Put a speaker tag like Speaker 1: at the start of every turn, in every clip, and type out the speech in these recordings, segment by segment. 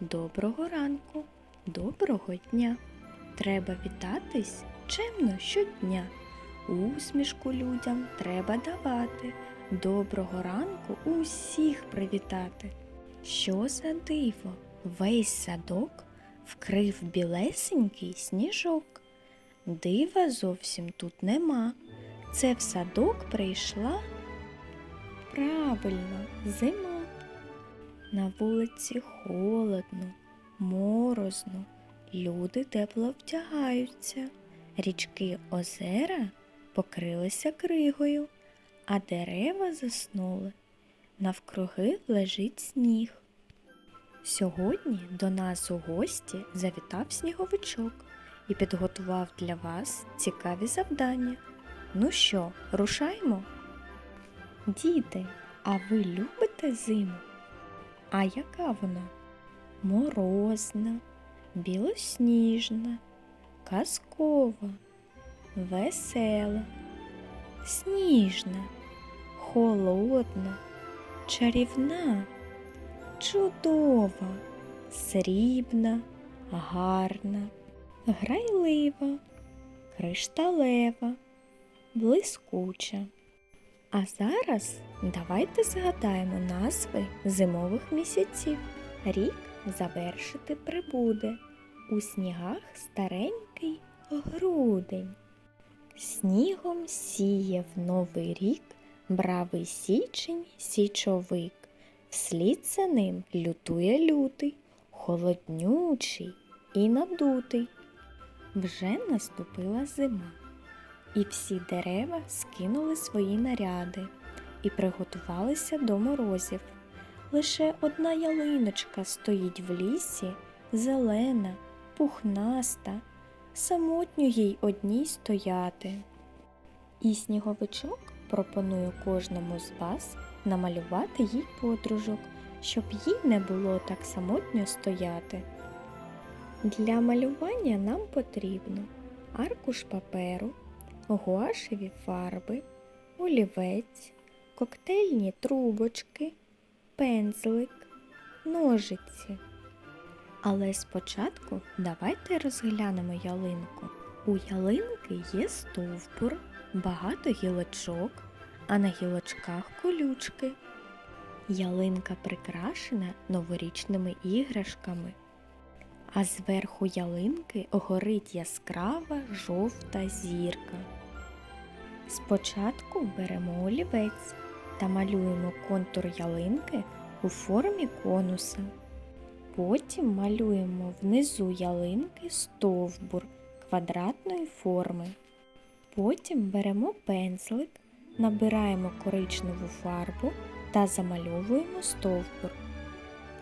Speaker 1: доброго ранку, доброго дня. Треба вітатись чемно щодня. Усмішку людям треба давати. Доброго ранку усіх привітати. Що за диво? Весь садок вкрив білесенький сніжок. Дива зовсім тут нема. Це в садок прийшла. Правильно, зима. На вулиці холодно, морозно, люди тепло втягаються, річки озера покрилися кригою, а дерева заснули. Навкруги лежить сніг. Сьогодні до нас у гості завітав сніговичок і підготував для вас цікаві завдання. Ну що, рушаймо? Діти, а ви любите зиму? А яка вона? Морозна, білосніжна, казкова, весела, сніжна, холодна, чарівна, чудова, срібна, гарна, грайлива, кришталева, блискуча. А зараз давайте згадаємо назви зимових місяців. Рік завершити прибуде. У снігах старенький грудень. Снігом сіє в новий рік бравий січень січовик. Вслід за ним лютує лютий, холоднючий і надутий. Вже наступила зима і всі дерева скинули свої наряди і приготувалися до морозів. Лише одна ялиночка стоїть в лісі, зелена, пухнаста, самотньо їй одній стояти. І сніговичок пропонує кожному з вас намалювати їй подружок, щоб їй не було так самотньо стояти. Для малювання нам потрібно аркуш паперу, гуашеві фарби, олівець, коктейльні трубочки, пензлик, ножиці. Але спочатку давайте розглянемо ялинку. У ялинки є стовбур, багато гілочок, а на гілочках колючки. Ялинка прикрашена новорічними іграшками, а зверху ялинки горить яскрава жовта зірка. Спочатку беремо олівець та малюємо контур ялинки у формі конуса. Потім малюємо внизу ялинки стовбур квадратної форми. Потім беремо пензлик, набираємо коричневу фарбу та замальовуємо стовбур.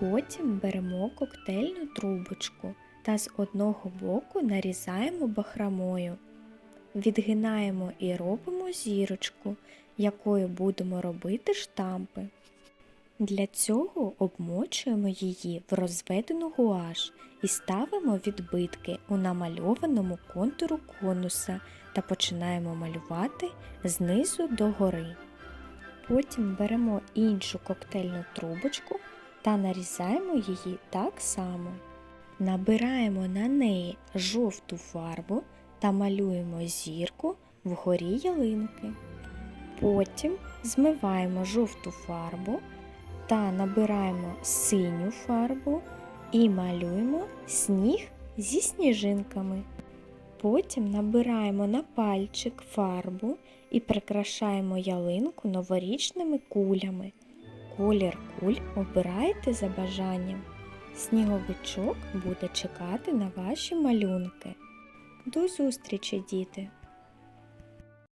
Speaker 1: Потім беремо коктейльну трубочку та з одного боку нарізаємо бахрамою. Відгинаємо і робимо зірочку, якою будемо робити штампи. Для цього обмочуємо її в розведену гуаш і ставимо відбитки у намальованому контуру конуса та починаємо малювати знизу до гори. Потім беремо іншу коктейльну трубочку та нарізаємо її так само. Набираємо на неї жовту фарбу та малюємо зірку вгорі ялинки. Потім змиваємо жовту фарбу та набираємо синю фарбу і малюємо сніг зі сніжинками. Потім набираємо на пальчик фарбу і прикрашаємо ялинку новорічними кулями. Колір куль обирайте за бажанням. Сніговичок буде чекати на ваші малюнки. До зустрічі, діти!